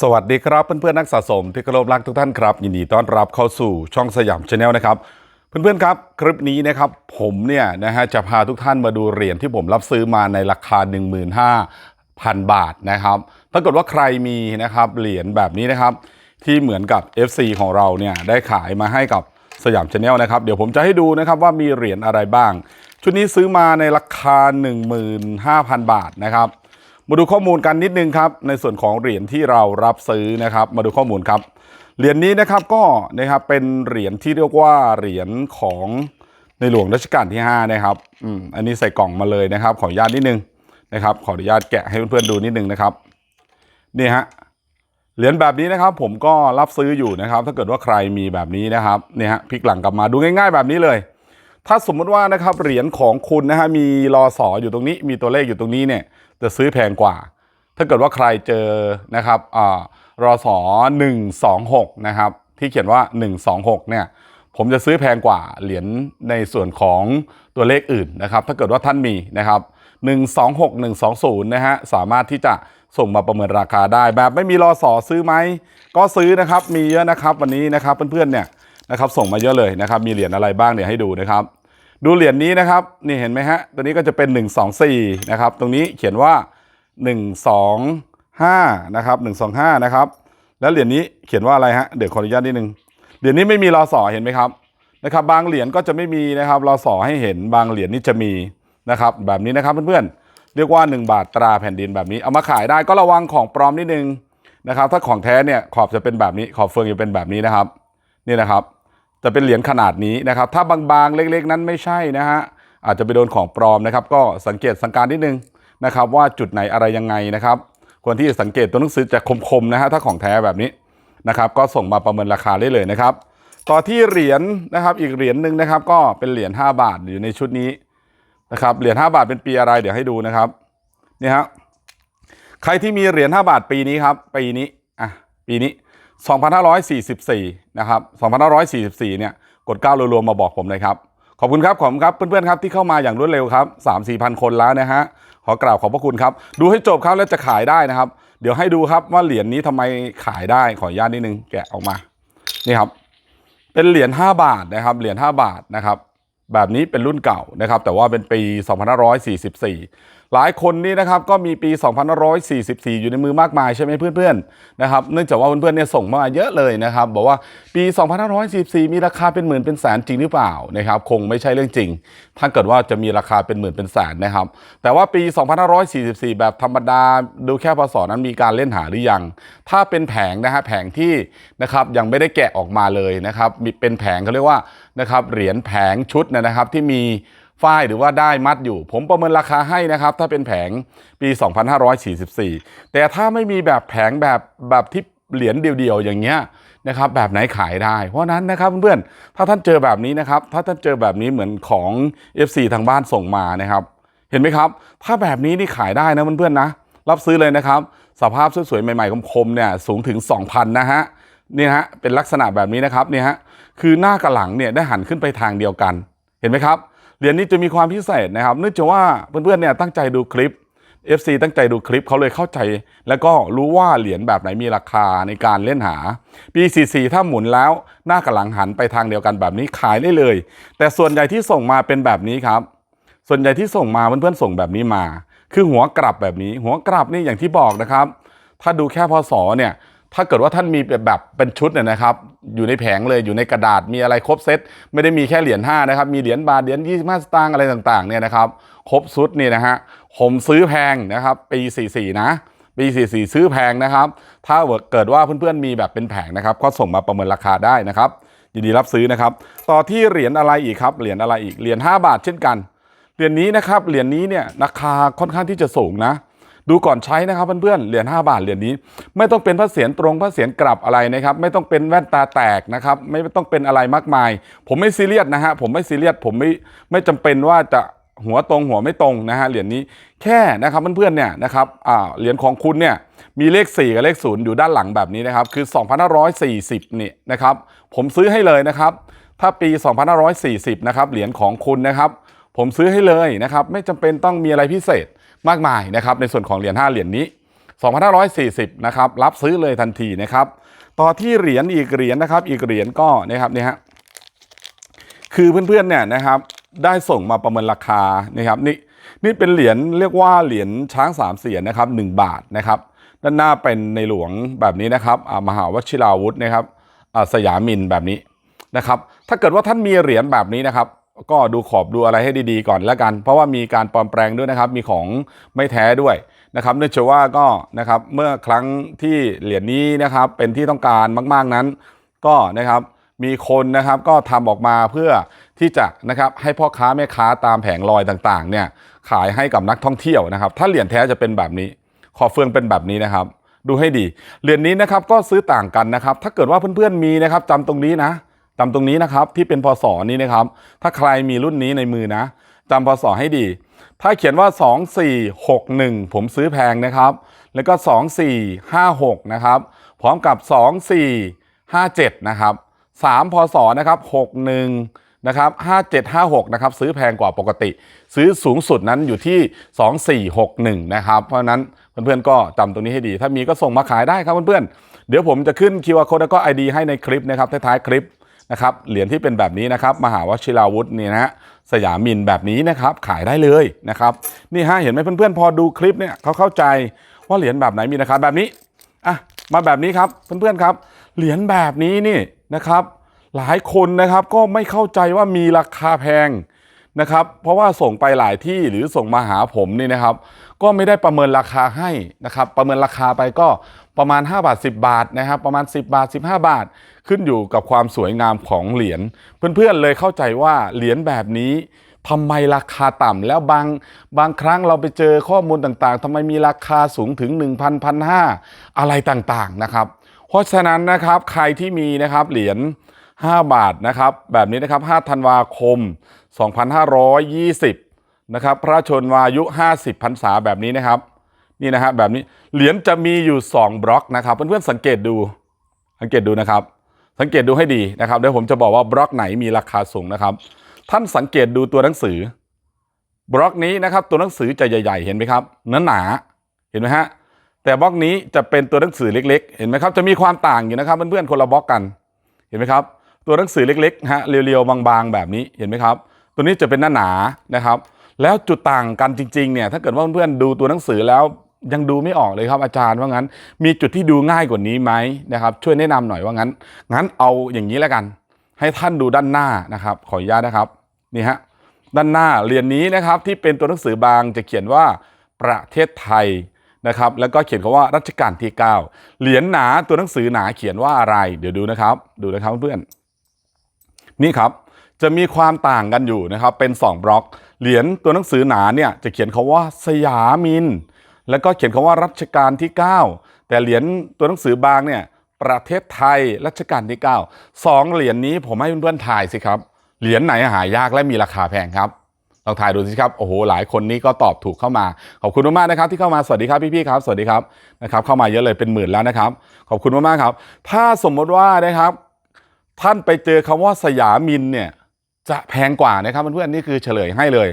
สวัสดีครับเพื่อนๆนักสะสมที่เคารพรักทุกท่านครับยินดีต้อนรับเข้าสู่ช่องสยามชาแนลนะครับเพื่อนๆครับคลิปนี้นะครับผมเนี่ยนะฮะจะพาทุกท่านมาดูเหรียญที่ผมรับซื้อมาในราคา 15,000 บาทนะครับถ้าเกิดว่าใครมีนะครับเหรียญแบบนี้นะครับที่เหมือนกับ FC ของเราเนี่ยได้ขายมาให้กับสยามชาแนลนะครับเดี๋ยวผมจะให้ดูนะครับว่ามีเหรียญอะไรบ้าง ชุดนี้ซื้อมาในราคา 15,000 บาทนะครับ มาดูข้อมูลกันนิดนึงครับในส่วนของเหรียญที่เรารับซื้อนะครับ มาดูข้อมูลครับ เหรียญนี้นะครับก็นะครับเป็นเหรียญที่เรียกว่าเหรียญของในหลวงรัชกาลที่5นะครับอืมอันนี้ใส่กล่องมาเลยนะครับ ขออนุญาตนิดนึงนะครับ ขออนุญาตแกะให้เพื่อนๆดูนิดนึงนะครับนี่ฮะเหรียญแบบนี้นะครับผมก็รับซื้ออยู่นะครับ ถ้าเกิดว่าใครมีแบบนี้นะครับเนี่ยฮะพลิกหลังกลับมาดูง่าย ๆ แบบนี้เลย ถ้าสมมติว่านะครับเหรียญของคุณนะฮะมีรอสออยู่ตรงนี้มีตัวเลขอยู่ตรงนี้เนี่ย จะซื้อแพงกว่า ถ้าเกิดว่าใครเจอนะครับอ่ารอสอ126 นะครับ ที่เขียนว่า 126 เนี่ยผมจะซื้อแพงกว่าเหรียญในส่วนของตัวเลขอื่นนะครับ ถ้าเกิดว่าท่านมีนะครับ 126 120 นะฮะ สามารถที่จะส่งมาประเมินราคาได้ แบบไม่มีรอสอซื้อไหม ก็ซื้อนะครับ มีเยอะนะครับวันนี้นะครับเพื่อนๆเนี่ยนะครับส่งมาเยอะเลยนะครับ มีเหรียญอะไรบ้างเนี่ยให้ดูนะครับ ดูเหรียญนี้นะครับนี่เห็นไหมฮะตัวนี้ก็จะเป็น 124นะครับตรงนี้เขียนว่า 125นะครับ125นะครับแล้วเหรียญนี้เขียนว่าอะไรฮะเดี๋ยวขออนุญาตนิดนึงเหรียญนี้ไม่มีรอสอเห็นไหมครับนะครับบางเหรียญก็จะไม่มีนะครับรอสอให้เห็นบางเหรียญนี่จะมีนะครับแบบนี้นะครับเพื่อนๆเรียกว่า 1 บาทตราแผ่นดินแบบนี้เอามาขายได้ก็ระวังของปลอมนิดนึงนะครับถ้าของแท้เนี่ยขอบจะเป็นแบบนี้ขอบเฟืองจะเป็นแบบนี้นะครับนี่นะครับ จะเป็นเหรียญขนาดนี้นะครับ ถ้าบางๆเล็กๆ นั้นไม่ใช่นะฮะอาจจะไปโดนของปลอมนะครับ ก็สังเกตสังการนิดนึงนะครับ ว่าจุดไหนอะไรยังไงนะครับควรที่จะสังเกตตัวหนังสือจะคมๆนะฮะถ้าของแท้แบบนี้นะครับ ก็ส่งมาประเมินราคาได้เลยนะครับ ต่อที่เหรียญนะครับอีกเหรียญหนึ่งนะครับ ก็เป็นเหรียญ5บาทอยู่ในชุดนี้นะครับเหรียญ5บาทเป็นปีอะไรเดี๋ยวให้ดูนะครับนี่ฮะใครที่มีเหรียญ5บาทปีนี้ครับปีนี้อะปีนี้ 2544 นะครับ 2544 เนี่ย กด 9รวมๆมาบอกผมเลยครับ ขอบคุณครับ ขอบคุณครับ เพื่อนๆ ครับที่เข้ามาอย่างรวดเร็วครับ 3 4พันคนแล้วนะฮะ ขอกราบขอบพระคุณครับ ดูให้จบครับแล้วจะขายได้นะครับ เดี๋ยวให้ดูครับว่าเหรียญนี้ทำไมขายได้ ขออนุญาตนิดนึง แกะออกมา นี่ครับ เป็นเหรียญ 5 บาทนะครับ เหรียญ 5 บาทนะครับ แบบนี้เป็นรุ่นเก่านะครับ แต่ว่าเป็นปี 2544 หลายคนนี่นะครับก็มีปี 2544 อยู่ในมือมากมายใช่ไหมเพื่อนๆนะครับเนื่องจากว่าเพื่อนๆเนี่ยส่งมาเยอะเลยนะครับบอกว่าปี 2544 มีราคาเป็นหมื่นเป็นแสนจริงหรือเปล่านะครับคงไม่ใช่เรื่องจริง ถ้าเกิดว่าจะมีราคาเป็นหมื่นเป็นแสนนะครับ แต่ว่าปี 2544 แบบธรรมดาดูแค่พศนั้นมีการเล่นหาหรือยัง ถ้าเป็นแผงนะฮะแผงที่นะครับยังไม่ได้แกะออกมาเลยนะครับมีเป็นแผงเขาเรียกว่านะครับเหรียญแผงชุดนะครับที่มี ฝ้ายหรือว่าได้มัดอยู่ ผมประเมินราคาให้นะครับ ถ้าเป็นแผงปี 2544 แต่ถ้าไม่มีแบบแผงแบบแบบที่เหรียญเดียวๆอย่างเงี้ยนะครับแบบไหนขายได้ เพราะนั้นนะครับเพื่อนๆถ้าท่านเจอแบบนี้นะครับ ถ้าท่านเจอแบบนี้เหมือนของ FC ทางบ้านส่งมานะครับเห็นไหมครับ ถ้าแบบนี้นี่ขายได้นะเพื่อนๆนะ รับซื้อเลยนะครับ สภาพสวยๆใหม่ๆคมๆเนี่ยสูงถึง 2,000 นะฮะนี่ฮะเป็นลักษณะแบบนี้นะครับเนี่ยฮะคือหน้ากับหลังเนี่ยได้หันขึ้นไปทางเดียวกัน เห็นไหมครับ เหรียญนี้จะมีความพิเศษนะครับเนื่องจากว่าเพื่อนๆเนี่ยตั้งใจดูคลิป FC ตั้งใจดูคลิปเขาเลยเข้าใจ แล้วก็รู้ว่าเหรียญแบบไหนมีราคาในการเล่นหา ปี 44 ถ้าหมุนแล้วหน้ากับหลังหันไปทางเดียวกันแบบนี้ขายได้เลย แต่ส่วนใหญ่ที่ส่งมาเป็นแบบนี้ครับ ส่วนใหญ่ที่ส่งมาเพื่อนๆส่งแบบนี้มา คือหัวกลับแบบนี้ หัวกลับนี่อย่างที่บอกนะครับ ถ้าดูแค่พศเนี่ย ถ้าเกิดว่าท่านมีแบบเป็นชุดเนี่ยนะครับอยู่ในแผงเลยอยู่ในกระดาษมีอะไรครบเซตไม่ได้มีแค่เหรียญ5นะครับมีเหรียญบาทเหรียญ25 สตางค์อะไรต่างๆเนี่ยนะครับครบชุดนี่นะฮะผมซื้อแพงนะครับปี 44 นะปี44 ซื้อแพงนะครับ ถ้าเกิดว่าเพื่อนๆมีแบบเป็นแผงนะครับ ก็ส่งมาประเมินราคาได้นะครับ ยินดีรับซื้อนะครับ ต่อที่เหรียญอะไรอีกครับเหรียญอะไรอีกเหรียญ5บาทเช่นกันเหรียญนี้นะครับเหรียญนี้เนี่ยราคาค่อนข้างที่จะสูงนะ ดูก่อนใช้นะครับเพื่อนๆเหรียญ5บาทเหรียญนี้ ไม่ต้องเป็นพระเศียรตรงพระเศียรกลับอะไรนะครับ ไม่ต้องเป็นแว่นตาแตกนะครับ ไม่ต้องเป็นอะไรมากมาย ผมไม่ซีเรียสนะฮะผมไม่ซีเรียสผมไม่ไม่จำเป็นว่าจะหัวตรงหัวไม่ตรงนะฮะเหรียญนี้แค่นะครับเพื่อนๆเนี่ยนะครับอ่าเหรียญของคุณเนี่ยมีเลข 4 กับเลข 0 อยู่ด้านหลังแบบนี้นะครับ คือ 2540นี่นะครับผมซื้อให้เลยนะครับ ถ้าปี 2540นะครับเหรียญของคุณนะครับ ผมซื้อให้เลยนะครับ ไม่จำเป็นต้องมีอะไรพิเศษ มากมายนะครับในส่วนของเหรียญ5เหรียญนี้ 2540นะครับรับซื้อเลยทันทีนะครับต่อที่เหรียญอีกเหรียญนะครับอีกเหรียญก็นะครับเนี่ยฮะคือเพื่อนๆเนี่ยนะครับได้ส่งมาประเมินราคานะครับนี่นี่เป็นเหรียญเรียกว่าเหรียญช้างสามเสียนนะครับหนึ่งบาทนะครับด้านหน้าเป็นในหลวงแบบนี้นะครับมหาวชิราวุธนะครับสยามินแบบนี้นะครับถ้าเกิดว่าท่านมีเหรียญแบบนี้นะครับ ก็ดูขอบดูอะไรให้ดีๆก่อนแล้วกัน เพราะว่ามีการปลอมแปลงด้วยนะครับ มีของไม่แท้ด้วยนะครับเนื่องจากว่าก็นะครับเมื่อครั้งที่เหรียญนี้นะครับเป็นที่ต้องการมากๆนั้น ก็นะครับมีคนนะครับก็ทำออกมาเพื่อที่จะนะครับให้พ่อค้าแม่ค้าตามแผงลอยต่างๆเนี่ยขายให้กับนักท่องเที่ยวนะครับ ถ้าเหรียญแท้จะเป็นแบบนี้ ขอบเฟืองเป็นแบบนี้นะครับ ดูให้ดีเหรียญนี้นะครับก็ซื้อต่างกันนะครับ ถ้าเกิดว่าเพื่อนๆมีนะครับจำตรงนี้นะ จำตรงนี้นะครับที่เป็นพศนี้นะครับ ถ้าใครมีรุ่นนี้ในมือนะจำพศให้ดี ถ้าเขียนว่า 2461 ผมซื้อแพงนะครับ แล้วก็ 2456 นะครับ พร้อมกับ 2457 นะครับ3พศนะครับ 61 นะครับ 5756 นะครับ ซื้อแพงกว่าปกติ ซื้อสูงสุดนั้นอยู่ที่ 2461 นะครับ เพราะฉะนั้นเพื่อนๆก็จำตรงนี้ให้ดี ถ้ามีก็ส่งมาขายได้ครับเพื่อนๆ เดี๋ยวผมจะขึ้น QR code แล้วก็ ID ให้ในคลิปนะครับท้ายๆคลิป นะครับเหรียญที่เป็นแบบนี้นะครับมหาวชิราวุธนี่นะฮะสยามินแบบนี้นะครับขายได้เลยนะครับนี่ฮะเห็นไหมเพื่อนๆ พอดูคลิปเนี่ยเขาเข้าใจว่าเหรียญแบบไหนมีราคาแบบนี้อะมาแบบนี้ครับเพื่อนๆครับเหรียญแบบนี้นี่นะครับหลายคนนะครับก็ไม่เข้าใจว่ามีราคาแพงนะครับเพราะว่าส่งไปหลายที่หรือส่งมาหาผมนี่นะครับ ก็ไม่ได้ประเมินราคาให้นะครับประเมินราคาไปก็ประมาณ 5 บาท 10 บาทนะครับประมาณ 10 บาท 15 บาท ขึ้นอยู่กับความสวยงามของเหรียญเพื่อนๆเลยเข้าใจว่าเหรียญแบบนี้ทำไมราคาต่ำแล้วบางบางครั้งเราไปเจอข้อมูลต่างๆทำไมมีราคาสูงถึง 1,000 1,500 อะไรต่างๆนะครับ เพราะฉะนั้นนะครับใครที่มีนะครับเหรียญ5 บาทนะครับแบบนี้นะครับ5ธันวาคม 2520นะครับพระชนวายุ 50พรรษาแบบนี้นะครับ นี่นะฮะแบบนี้เหรียญจะมีอยู่ 2 บล็อกนะครับเพื่อนๆสังเกตดูสังเกตดูนะครับ สังเกตดูให้ดีนะครับเดี๋ยวผมจะบอกว่าบล็อกไหนมีราคาสูงนะครับ ท่านสังเกตดูตัวหนังสือ บล็อกนี้นะครับตัวหนังสือจะใหญ่ ๆ เห็นไหมครับเนื้อหนาเห็นไหมฮะแต่บล็อกนี้จะเป็นตัวหนังสือเล็ก ๆ เห็นไหมครับจะมีความต่างอยู่นะครับเพื่อนๆคนละบล็อกกันเห็นไหมครับ ตัวหนังสือเล็กๆฮะเรียวๆบางๆ แบบนี้เห็นไหมครับ ตัวนี้จะเป็นหน้าหนานะครับ แล้วจุดต่างกันจริงๆเนี่ยถ้าเกิดว่าเพื่อนๆดูตัวหนังสือแล้ว ยังดูไม่ออกเลยครับอาจารย์ว่างั้น มีจุดที่ดูง่ายกว่านี้ไหมนะครับ ช่วยแนะนำหน่อยว่างั้น งั้นเอาอย่างนี้แล้วกัน ให้ท่านดูด้านหน้านะครับ ขออนุญาตนะครับนี่ฮะด้านหน้าเหรียญนี้นะครับที่เป็นตัวหนังสือบางจะเขียนว่าประเทศไทยนะครับ แล้วก็เขียนคำว่ารัชกาลที่ 9 เหรียญหนาตัวหนังสือหนาเขียนว่าอะไร เดี๋ยวดูนะครับ ดูนะครับเพื่อนนี่ครับจะมีความต่างกันอยู่นะครับเป็น 2 บล็อก เหรียญตัวหนังสือหนาเนี่ยจะเขียนคาว่าสยามิน แล้วก็เขียนคาว่ารัชกาลที่ 9 แต่เหรียญตัวหนังสือบางเนี่ยประเทศไทยรัชกาลที่ 9 2 เหรียญนี้ผมให้เพื่อนๆทายสิครับ เหรียญไหนหายากและมีราคาแพงครับลองทายดูสิครับ โอ้โห หลายคนนี้ก็ตอบถูกเข้ามา ขอบคุณมากๆนะครับที่เข้ามา สวัสดีครับพี่ๆครับ สวัสดีครับนะครับ เข้ามาเยอะเลยเป็นหมื่นแล้วนะครับ ขอบคุณมากๆครับ ถ้าสมมติว่านะครับ ท่านไปเจอคำว่าสยามินเนี่ยจะแพงกว่านะครับเพื่อนๆนี่คือเฉลยให้เลย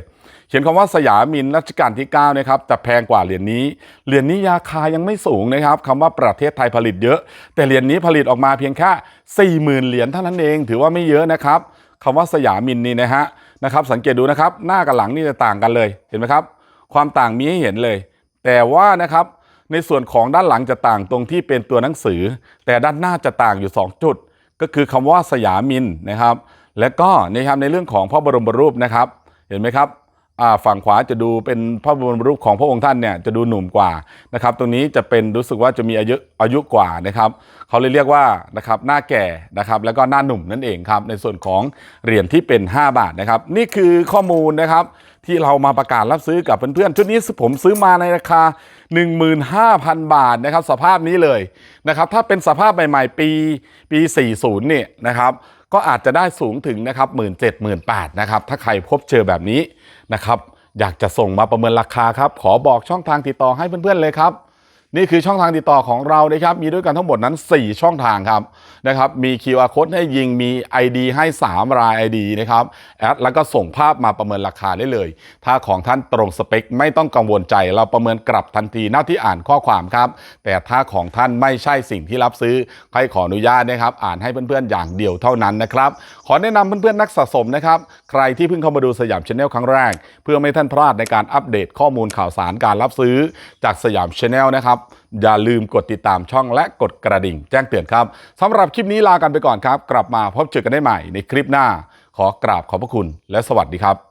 เขียนคำว่าสยามินรัชกาลที่9นะครับจะแพงกว่าเหรียญนี้ เหรียญนี้ราคายังไม่สูงนะครับคำว่าประเทศไทยผลิตเยอะ แต่เหรียญนี้ผลิตออกมาเพียงแค่40,000เหรียญเท่านั้นเอง ถือว่าไม่เยอะนะครับคำว่าสยามินนี่นะฮะนะครับ สังเกตดูนะครับหน้ากับหลังนี่จะต่างกันเลยเห็นไหมครับ ความต่างมีให้เห็นเลย แต่ว่านะครับในส่วนของด้านหลังจะต่างตรงที่เป็นตัวหนังสือ แต่ด้านหน้าจะต่างอยู่ 2 จุด ก็คือคำว่าสยามินนะครับ และก็นะครับในเรื่องของพระบรมรูปนะครับ เห็นไหมครับ ฝั่งขวาจะดูเป็นพระบรมรูปของพระองค์ท่านเนี่ยจะดูหนุ่มกว่านะครับตรงนี้จะเป็นรู้สึกว่าจะมีอายุอายุกว่านะครับเขาเลยเรียกว่านะครับหน้าแก่นะครับแล้วก็หน้าหนุ่มนั่นเองครับในส่วนของเหรียญที่เป็น 5 บาทนะครับนี่คือข้อมูลนะครับที่เรามาประกาศรับซื้อกับเพื่อนๆชุดนี้ผมซื้อมาในราคา 15,000 บาทนะครับสภาพนี้เลยนะครับถ้าเป็นสภาพใหม่ๆ ปีปี 40เนี่ยนะครับก็อาจจะได้สูงถึงนะครับ 1 7 0 0 0 0 8นะครับถ้าใครพบเจอแบบนี้ นะครับ อยากจะส่งมาประเมินราคาครับ ขอบอกช่องทางติดต่อให้เพื่อนๆเลยครับ นี่คือช่องทางติดต่อของเรานะครับ มีด้วยกันทั้งหมดนั้น 4 ช่องทางครับนะครับมี QR code ให้ยิงมี ID ให้ 3 ราย ID นะครับแอดแล้วก็ส่งภาพมาประเมินราคาได้เลย ถ้าของท่านตรงสเปค ไม่ต้องกังวลใจ เราประเมินกลับทันทีหน้าที่อ่านข้อความครับ แต่ถ้าของท่านไม่ใช่สิ่งที่รับซื้อให้ขออนุญาตนะครับ อ่านให้เพื่อนๆอย่างเดียวเท่านั้นนะครับขอแนะนำเพื่อนๆนักสะสมนะครับใครที่เพิ่งเข้ามาดูสยามชาแนลครั้งแรก เพื่อไม่ท่านพลาดในการอัปเดตข้อมูลข่าวสารการรับซื้อจากสยามชาแนลนะครับอย่าลืมกดติดตามช่องและกดกระดิ่งแจ้งเตือนครับสำหรับคลิปนี้ลากันไปก่อนครับ กลับมาพบเจอกันได้ใหม่ในคลิปหน้า ขอกราบขอบพระคุณและสวัสดีครับ